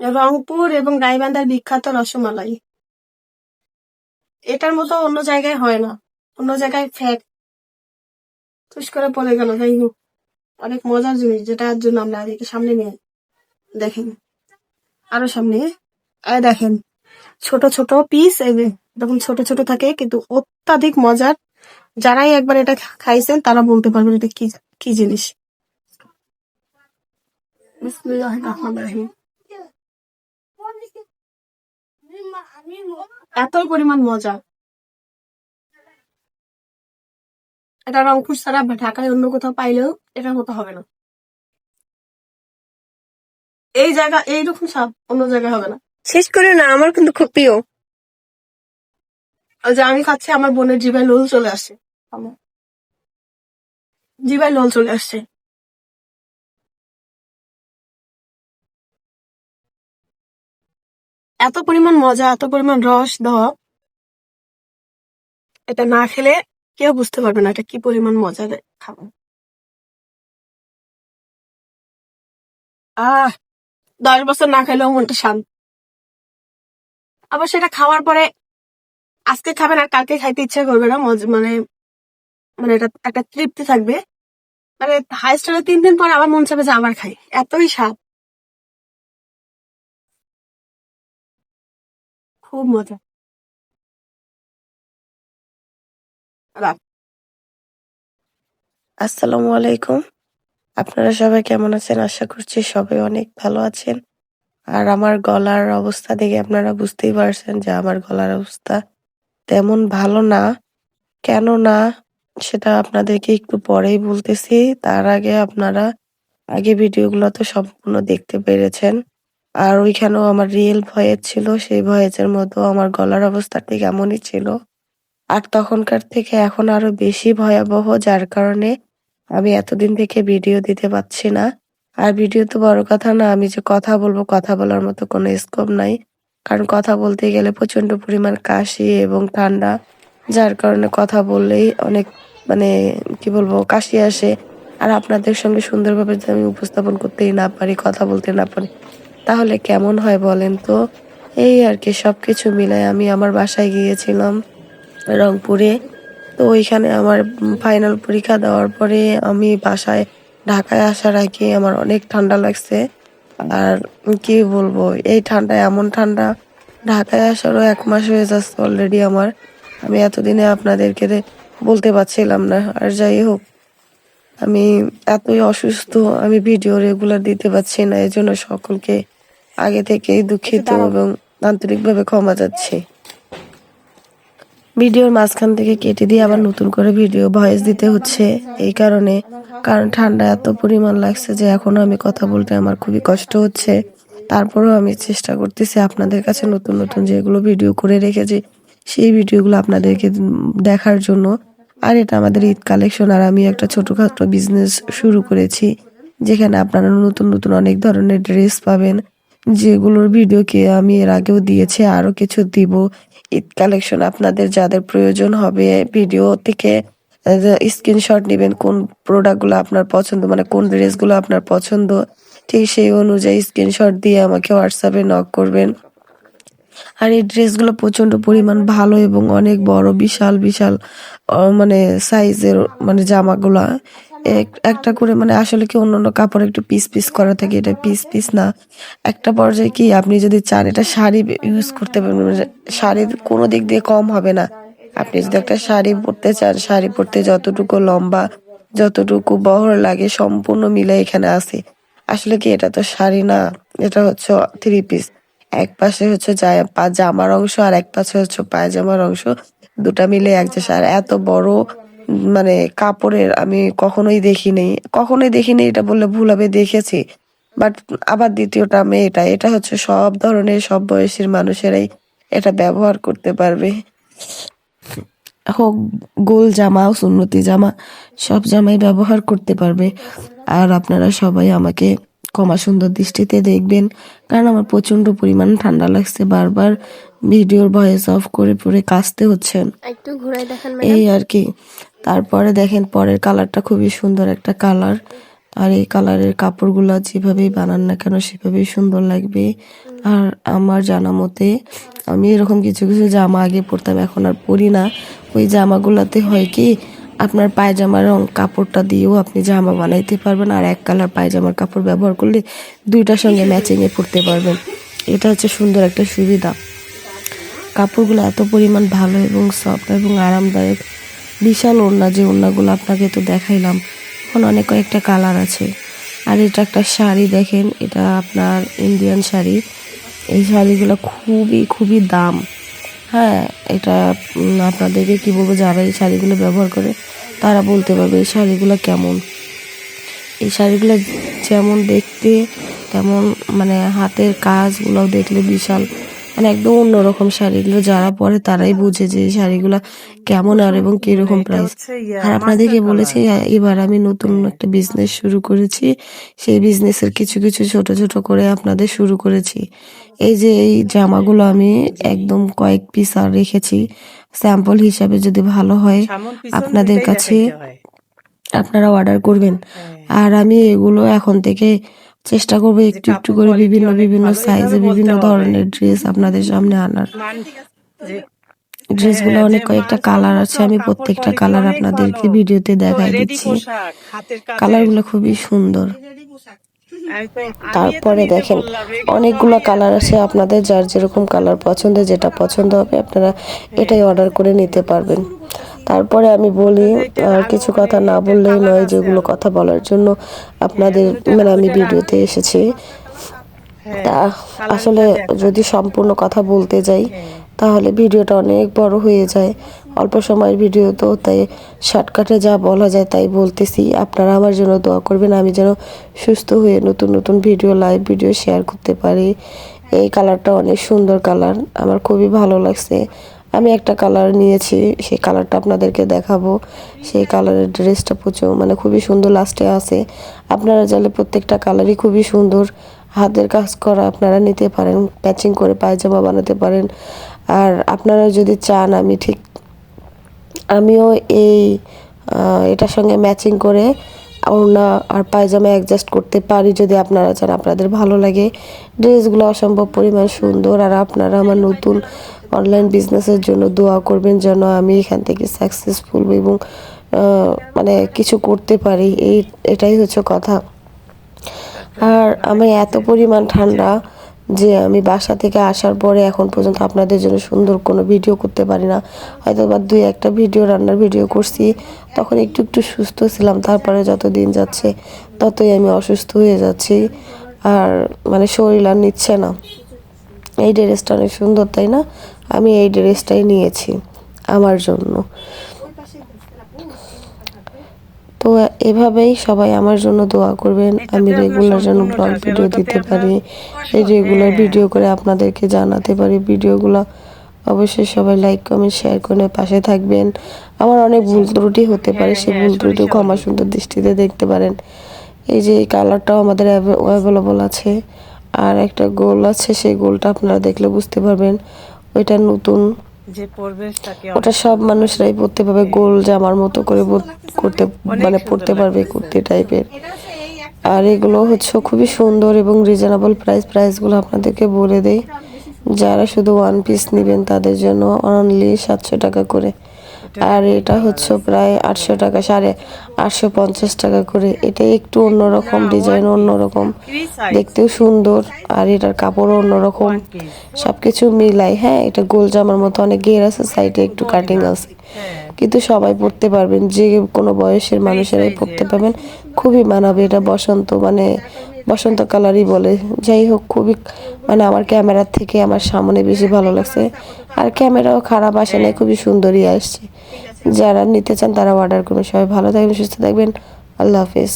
রংপুর এবং গাইবান্ধার বিখ্যাত রসমালাই। এটার মতো অন্য জায়গায় হয় না। অন্য জায়গায় ফ্যাট টুস করে পড়ে গেল। যাই হোক, অনেক মজার জিনিস যেটার জন্য আমরা এদিকে সামনে নিয়ে দেখেন। আরও সামনে দেখেন, ছোট ছোট পিস এরকম ছোট ছোট থাকে, কিন্তু অত্যাধিক মজার। যারাই একবার এটা খাইছেন, তারা বলতে পারবেন এটা কি কি জিনিস। বিসমিল্লাহির রহমানির রহিম। এত পরিমাণ মজা। এটা রংপুর ছাড়া বা ঢাকায় অন্য কোথাও পাইলেও এটার মতো হবে না। এই জায়গা এইরকম স্বাদ অন্য জায়গায় হবে না। শেষ করে না আমার কিন্তু খুব প্রিয়। যে আমি খাচ্ছি আমার বোনের জিভায় লোল চলে আসছে জিভায় লোল চলে আসছে এত পরিমাণ মজা, এত পরিমাণ রস দেওয়া এটা না খেলে কেউ বুঝতে পারবে না এটা কি পরিমাণ মজা দেয় খাবার আহ, দশ বছর না খেলেও মনটা শান্ত। আবার সেটা খাওয়ার পরে আজকে খাবেন আর কালকে খাইতে ইচ্ছা করবে না মানে মানে এটা একটা তৃপ্তি থাকবে। মানে হাইস্ট হলে তিন দিন পরে আবার মন চাবে যে আবার খাই, এতই স্বাদ। খুব মজা। আসসালামু আলাইকুম। আপনারা সবাই কেমন আছেন? আশা করছি সবাই অনেক ভালো আছেন। আর আমার গলার অবস্থা দেখে আপনারা বুঝতেই পারছেন যে আমার গলার অবস্থা তেমন ভালো না। কেন না সেটা আপনাদেরকে একটু পরেই বলতেছি। তার আগে আপনারা আগে ভিডিওগুলো তো সম্পূর্ণ দেখতে পেরেছেন। আর ওইখানেও আমার রিয়েল ভয়েস ছিল, সেই ভয়েসের মতো আমার গলার অবস্থা ঠিক এমনই ছিল। আর তখনকার থেকে এখন আরও বেশি ভয়াবহ, যার কারণে আমি এতদিন থেকে ভিডিও দিতে পারছি না। আর ভিডিও তো বড় কথা না, আমি যে কথা বলব, কথা বলার মতো কোনো স্কোপ নাই। কারণ কথা বলতে গেলে প্রচণ্ড পরিমাণ কাশি এবং ঠান্ডা, যার কারণে কথা বললেই অনেক মানে কি বলব, কাশি আসে। আর আপনাদের সঙ্গে সুন্দরভাবে যদি আমি উপস্থাপন করতেই না পারি, কথা বলতে না পারি তাহলে কেমন হয় বলেন তো? এই আর কি সব কিছু মিলায় আমি আমার বাসায় গিয়েছিলাম রংপুরে। তো ওইখানে আমার ফাইনাল পরীক্ষা দেওয়ার পরে আমি বাসায় ঢাকায় আসার আগে আমার অনেক ঠান্ডা লাগছে। আর কি বলব, এই ঠান্ডা, এমন ঠান্ডা, ঢাকায় আসারও এক মাস হয়ে যাচ্ছে অলরেডি আমার। আমি এতদিনে আপনাদেরকে বলতে পারছিলাম না। আর যাই হোক আমি এতই অসুস্থ আমি ভিডিও রেগুলার দিতে পারছি না এই জন্য সকলকে আগে থেকেই দুঃখিত এবং আন্তরিকভাবে ক্ষমা চাচ্ছি। ভিডিওর মাঝখান থেকে কেটে দিয়ে আবার নতুন করে ভিডিও ভয়েস দিতে হচ্ছে। এই কারণে কারণ ঠান্ডা এত পরিমাণ লাগছে যে এখনও আমি কথা বলতে আমার খুবই কষ্ট হচ্ছে। তারপরেও আমি চেষ্টা করতেছি আপনাদের কাছে নতুন নতুন যেগুলো ভিডিও করে রেখেছি সেই ভিডিওগুলো আপনাদেরকে দেখার জন্য। আর এটা আমাদের ঈদ কালেকশন আর আমি একটা ছোটখাটো বিজনেস শুরু করেছি, যেখানে আপনারা নতুন নতুন অনেক ধরনের ড্রেস পাবেন, যেগুলোর ভিডিওকে আমি এর আগেও দিয়েছি আরও কিছু দিব। ঈদ কালেকশন আপনাদের যাদের প্রয়োজন হবে ভিডিও থেকে স্ক্রিনশট নেবেন কোন প্রোডাক্টগুলো আপনার পছন্দ মানে কোন ড্রেসগুলো আপনার পছন্দ, ঠিক সেই অনুযায়ী স্ক্রিনশট দিয়ে আমাকে হোয়াটসঅ্যাপে নক করবেন। আর এই ড্রেসগুলো প্রচণ্ড পরিমাণ ভালো এবং অনেক বড়, বিশাল বিশাল মানে সাইজের মানে জামাগুলা। এক- একটা করে মানে আসলে কি অন্য অন্য কাপড় একটু পিস পিস করা থাকে, এটা পিস পিস না। একটা পর্যায়ে কি আপনি যদি চান এটা শাড়ি ইউজ করতে পারবেন মানে শাড়ির কোনো দিক দিয়ে কম হবে না। আপনি যদি একটা শাড়ি পরতে চান, শাড়ি পরতে যতটুকু লম্বা, যতটুকু বহর লাগে সম্পূর্ণ মিলে এখানে আছে আসলে কি এটা তো শাড়ি না, এটা হচ্ছে থ্রি পিস এক পাশে হচ্ছে জামার অংশ আর এক পাশে হচ্ছে পায়জামার অংশ দুটা মিলে এক শাড়ি এত বড় মানে কাপড়ের আমি কখনোই দেখিনি। কখনোই দেখিনি এটা বললে ভুল হবে, দেখেছি। বাট আবার দ্বিতীয়টা আমি এটা এটা হচ্ছে সব ধরনের, সব বয়সের মানুষেরাই এটা ব্যবহার করতে পারবে। হোক, গোল জামা, সুন্নতি জামা, সব জামাই ব্যবহার করতে পারবে। আর আপনারা সবাই আমাকে ক্ষমা সুন্দর দৃষ্টিতে দেখবেন। কারণ আমার প্রচণ্ড পরিমাণ ঠান্ডা লাগছে বারবার ভিডিওর ভয়েস অফ করে পরে কাশতে হচ্ছে। একটু ঘুরাই দেখেন এই আর কি। তারপরে দেখেন পরের কালারটা খুবই সুন্দর একটা কালার। আর এই কালারের কাপড়গুলো যেভাবেই বানান না কেন সেভাবেই সুন্দর লাগবে। আর আমার জানা মতে আমি এরকম কিছু কিছু জামা আগে পরতাম এখন আর পরি না। ওই জামাগুলোতে হয় কি আপনার পায়জামার রং কাপড়টা দিয়েও আপনি জামা বানাইতে পারবেন আর এক কালার পায়জামার কাপড় ব্যবহার করলে দুইটার সঙ্গে ম্যাচিংয়ে পরতে পারবেন। এটা হচ্ছে সুন্দর একটা সুবিধা। কাপড়গুলো এত পরিমাণ ভালো এবং সফট এবং আরামদায়ক। বিশাল ওড়না, যে ওড়নাগুলো আপনাকে তো দেখাইলাম, এখন অনেক কয়েকটা কালার আছে। আর এটা একটা শাড়ি দেখেন, এটা আপনার ইন্ডিয়ান শাড়ি। এই শাড়িগুলো খুবই খুবই দাম। হ্যাঁ এটা আপনাদেরকে কি বলব, যারা এই শাড়িগুলো ব্যবহার করে, তারা বলতে পারবে এই শাড়িগুলো কেমন। এই শাড়িগুলো যেমন দেখতে, তেমন মানে হাতের কাজগুলো দেখলে বিশাল মানে একদম অন্যরকম শাড়িগুলো যারা পরে তারাই বুঝে যে শাড়িগুলো কেমন আর এবং কীরকম প্রাইস আর আপনাদেরকে বলেছি এবার আমি নতুন একটা বিজনেস শুরু করেছি। সেই বিজনেসের কিছু কিছু ছোট ছোট করে আপনাদের শুরু করেছি। এই যে এই জামাগুলো আমি একদম কয়েক পিস আর রেখেছি। স্যাম্পল হিসাবে যদি ভালো হয় আপনাদের কাছে আপনারা অর্ডার করবেন। আর আমি এগুলো এখন থেকে চেষ্টা করব একটু একটু করে বিভিন্ন বিভিন্ন সাইজে বিভিন্ন ধরনের ড্রেস আপনাদের সামনে আনার। ড্রেসগুলো অনেক কয়েকটা কালার আছে আমি প্রত্যেকটা কালার আপনাদেরকে ভিডিওতে দেখাই দিচ্ছি। কালারগুলো খুবই সুন্দর। তারপরে দেখেন অনেকগুলো কালার আছে। আপনাদের যার যেরকম কালার পছন্দ যেটা পছন্দ হবে আপনারা এটাই অর্ডার করে নিতে পারবেন। তারপরে আমি বলি আর কিছু কথা না বললেই নয় যেগুলো কথা বলার জন্য আপনাদের মানে আমি ভিডিওতে এসেছি। তা আসলে যদি সম্পূর্ণ কথা বলতে যাই তাহলে ভিডিওটা অনেক বড় হয়ে যায়। অল্প সময়ের ভিডিও তো তাই শর্টকাটে যা বলা যায় তাই বলতেছি। আপনারা আমার জন্য দোয়া করবেন আমি যেন সুস্থ হয়ে নতুন নতুন ভিডিও লাইভ ভিডিও শেয়ার করতে পারি। এই কালারটা অনেক সুন্দর কালার আমার খুবই ভালো লাগছে। আমি একটা কালার নিয়েছি, সেই কালারটা আপনাদেরকে দেখাবো। সেই কালারের ড্রেসটা প্রচুর মানে খুবই সুন্দর লাস্টে আছে। আপনারা চাইলে প্রত্যেকটা কালারই খুবই সুন্দর। হাতের কাজ করা আপনারা নিতে পারেন ম্যাচিং করে পায়জামা বানাতে পারেন। আর আপনারা যদি চান, আমি ঠিক, আমিও এই এটার সঙ্গে ম্যাচিং করে ওড়না আর পায়জামা অ্যাডজাস্ট করতে পারি যদি আপনারা চান। আপনাদের ভালো লাগে। ড্রেসগুলো অসম্ভব পরিমাণ সুন্দর। আর আপনারা আমার নতুন অনলাইন বিজনেসের জন্য দোয়া করবেন যেন আমি এখান থেকে সাকসেসফুল এবং মানে কিছু করতে পারি। এই, এটাই হচ্ছে কথা। আর আমি এত পরিমাণ ঠান্ডা যে আমি বাসা থেকে আসার পরে এখন পর্যন্ত আপনাদের জন্য সুন্দর কোনো ভিডিও করতে পারি না। হয়তো বা দুই একটা ভিডিও, রান্নার ভিডিও করছি। তখন একটু একটু সুস্থ ছিলাম। তারপরে যত দিন যাচ্ছে, ততই আমি অসুস্থ হয়ে যাচ্ছি। আর মানে শরীর আর নিচ্ছে না। এই ড্রেসটা অনেক সুন্দর তাই না? আমি এই ড্রেসটাই নিয়েছি আমার জন্য। তো এভাবেই সবাই আমার জন্য দোয়া করবেন। আমি রেগুলার যেন ব্লগ ভিডিও দিতে পারি। এই রেগুলার ভিডিও করে আপনাদেরকে জানাতে পারি ভিডিওগুলো। অবশ্যই সবাই লাইক কমেন্ট শেয়ার করে পাশে থাকবেন। আমার অনেক ভুল ত্রুটি হতে পারে সেই ভুল ত্রুটি ক্ষমা সুন্দর দৃষ্টিতে দেখতে পারেন। এই যে এই কালারটাও আমাদের অ্যাভেলেবল আছে। আর একটা গোল আছে সেই গোলটা আপনারা দেখলে বুঝতে পারবেন। ওইটা নতুন। যে ওটা সব মানুষরাই পড়তে পারবে গোল জামার মতো করে করতে মানে পড়তে পারবে কুর্তি টাইপের আর এগুলো হচ্ছে খুবই সুন্দর এবং রিজনেবল প্রাইস প্রাইসগুলো আপনাদেরকে বলে দেই। যারা শুধু ওয়ান পিস নেবেন তাদের জন্য অনলি সাতশো টাকা করে। আর এটা হচ্ছে প্রায় আটশো টাকা, সাড়ে আটশো পঞ্চাশ টাকা করে। এটা একটু অন্যরকম ডিজাইন, অন্যরকম। দেখতেও সুন্দর। আর এটার কাপড়ও অন্যরকম। সব কিছু মিলাই। হ্যাঁ এটা গোল জামার মতো। অনেক গের আছে, সাইডে একটু কাটিং আছে। কিন্তু সবাই পড়তে পারবেন যে কোনো বয়সের মানুষেরাই পড়তে পারবেন। খুবই মানাবে এটা বসন্ত মানে বসন্ত কালারই বলে। যাই হোক খুবই মানে আমার ক্যামেরার থেকে আমার সামনে বেশি ভালো লাগছে। আর ক্যামেরাও খারাপ আসে না খুবই সুন্দরই আসছে। যারা নিতে চান তারা অর্ডার করবেন। সবাই ভালো থাকবেন সুস্থ থাকবেন। আল্লাহ হাফিজ।